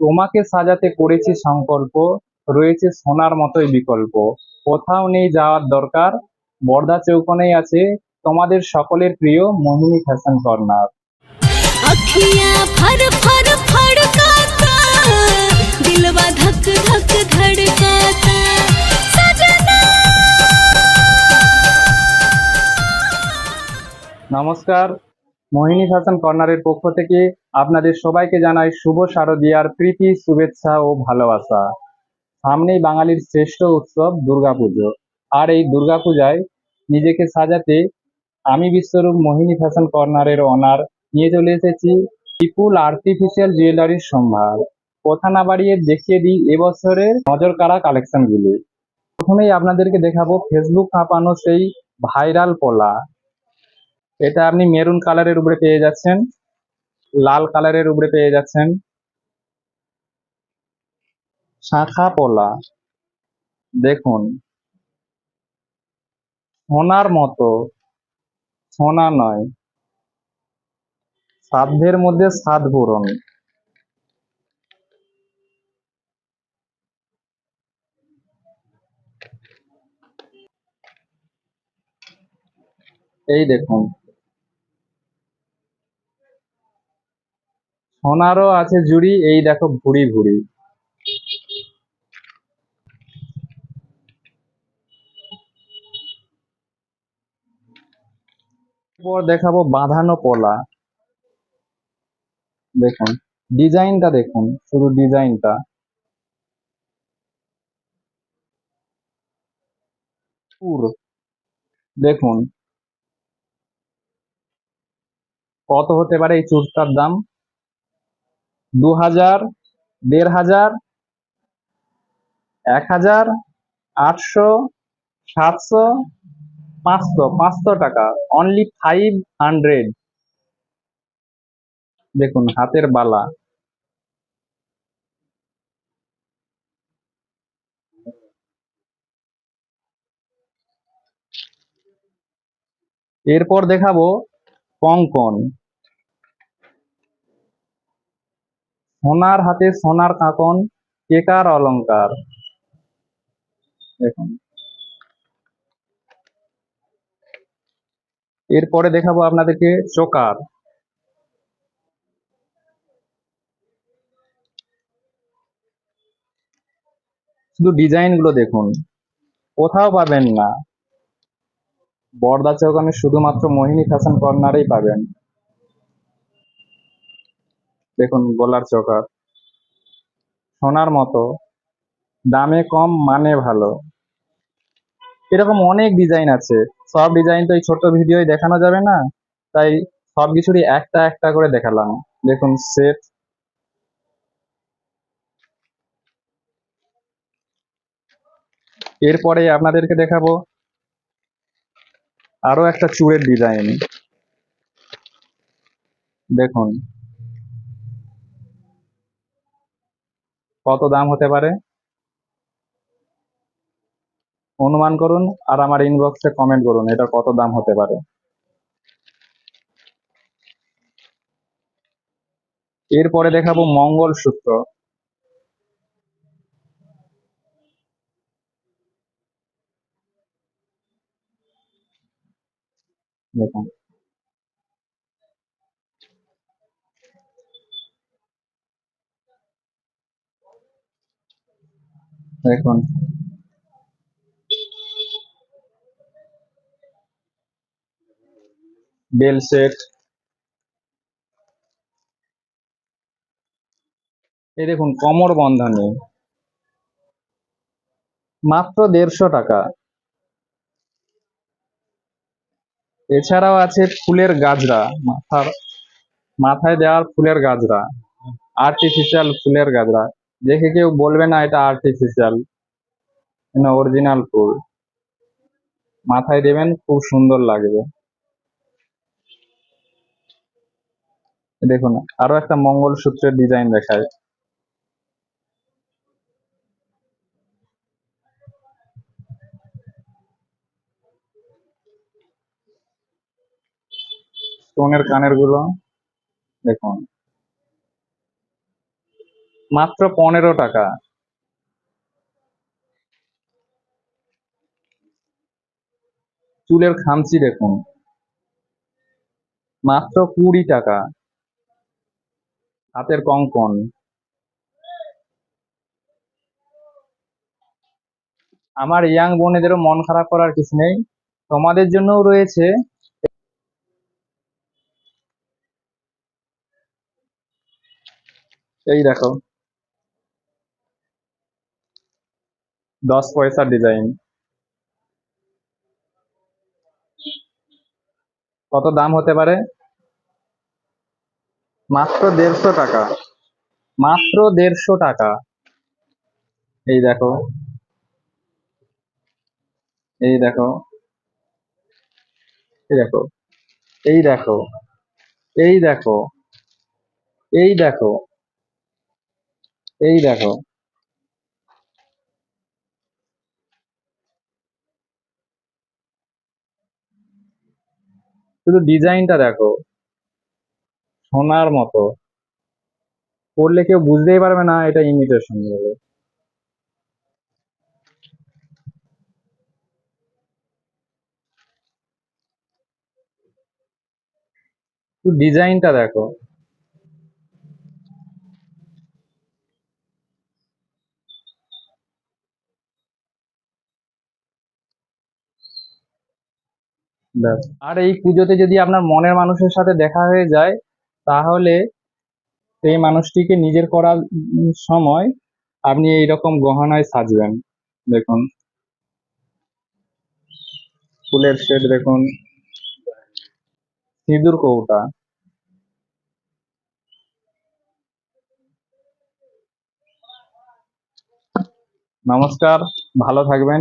তোমাকে সাজাতে করেছি সংকল্প রয়েছে সোনার মতোই বিকল্প। কোথাও নেই যাওয়ার দরকার বর্ধা চৌকনেই আছে তোমাদের সকলের প্রিয় মোহিনী ফ্যাশন কর্নার। নমস্কার মোহিনী ফ্যাশন কর্নারের পক্ষ থেকে আপনাদের সবাইকে জানাই শুভ শারদীয়ার প্রীতি, শুভেচ্ছা ও ভালোবাসা। সামনেই বাঙালির শ্রেষ্ঠ উৎসব দুর্গাপুজো। আর এই দুর্গাপূজায় নিজেকে সাজাতে আমি বিশ্বরূপ মোহিনী ফ্যাশন কর্নারের অনার নিয়ে চলে এসেছি বিপুল আর্টিফিশিয়াল জুয়েলারির সম্ভার। কথা না বাড়িয়ে দেখিয়ে দিই এবছরের নজর কাড়া কালেকশনগুলি প্রথমেই আপনাদেরকে দেখাবো ফেসবুক কাঁপানো সেই ভাইরাল পলা। এটা আপনি মেরুন কালারের উপরে পেয়ে যাচ্ছেন, লাল কালারের উপরে পেয়ে যাচ্ছেন। শাখা পলা, দেখুন। সোনার মতো, সোনা নয়। সাধ্যের মধ্যে সাধ পূরণ। এই দেখুন। সোনারও আছে জুড়ি, এই দেখো ভুড়ি ভুড়ি। দেখাবো বাঁধানো পলা। দেখুন, ডিজাইনটা দেখুন, শুধু ডিজাইনটা। দেখুন। কত হতে পারে এই চুরটার দাম? দু হাজার দেড় হাজার এক হাজার আটশো, সাতশো, পাঁচশো পাঁচশো টাকা। অনলি ফাইভ হান্ড্রেড দেখুন, হাতের বালা। এরপর দেখাবো কঙ্কন। সোনার হাতে সোনার কাঁকন, কেকার অলংকার। দেখুন। এরপরে দেখাবো আপনাদেরকে চোকার। শুধু ডিজাইনগুলো দেখুন। কোথাও পাবেন না। বর্দা চৌকানে শুধুমাত্র মোহিনী ফ্যাশন কর্নারেই পাবেন। দেখুন, গলার চোকার। সোনার মতো, দামে কম মানে ভালো। এরকম অনেক ডিজাইন আছে। সব ডিজাইন তো এই ছোট ভিডিওয় দেখানো যাবে না। তাই সব কিছুরই একটা একটা করে দেখালাম। দেখুন সেট এরপরে আপনাদেরকে দেখাবো আরও একটা চূড়ের ডিজাইন দেখুন। কত দাম হতে পারে? অনুমান করুন আর আমার ইনবক্সে কমেন্ট করুন এটা কত দাম হতে পারে। এরপরে দেখাবো মঙ্গল সূত্র। দেখুন। দেখুন বেল সেট। এই দেখুন, কমর বন্ধনী। মাত্র দেড়শো টাকা। এছাড়াও আছে ফুলের গাজরা, মাথার মাথায় দেওয়ার ফুলের গাজরা আর্টিফিশিয়াল ফুলের গাজরা। দেখে কেউ বলবে না এটা আর্টিফিশিয়াল অরিজিনাল ফুল। মাথায় দেবেন, খুব সুন্দর লাগবে। দেখুন, আরও একটা মঙ্গলসূত্রের ডিজাইন দেখায়। স্টোনের কানেরগুলো দেখুন। মাত্র পনেরো টাকা। চুলের খামচি দেখুন। মাত্র কুড়ি টাকা। হাতের কঙ্কন। আমার ইয়াং বোনেদেরও মন খারাপ করার কিছু নেই। তোমাদের জন্যও রয়েছে। এই দেখো। দশ পয়সার ডিজাইন কত দাম হতে পারে? মাত্র দেড়শো টাকা। মাত্র দেড়শো টাকা। এই দেখো। এই দেখো। এই দেখো। এই দেখো। এই দেখো। এই দেখো। এই দেখো। শুধু ডিজাইনটা দেখো। সোনার মতো। পড়লে কেউ বুঝতেই পারবে না এটা ইমিটেশন বলে। ডিজাইনটা দেখো। আর এই পুজোতে যদি আপনার মনের মানুষের সাথে দেখা হয়ে যায়, তাহলে সেই মানুষটিকে নিজের করার সময় আপনি এইরকম গহনায় সাজবেন। দেখুন। ফুলের সেট দেখুন। সিঁদুর কৌটা। নমস্কার, ভালো থাকবেন।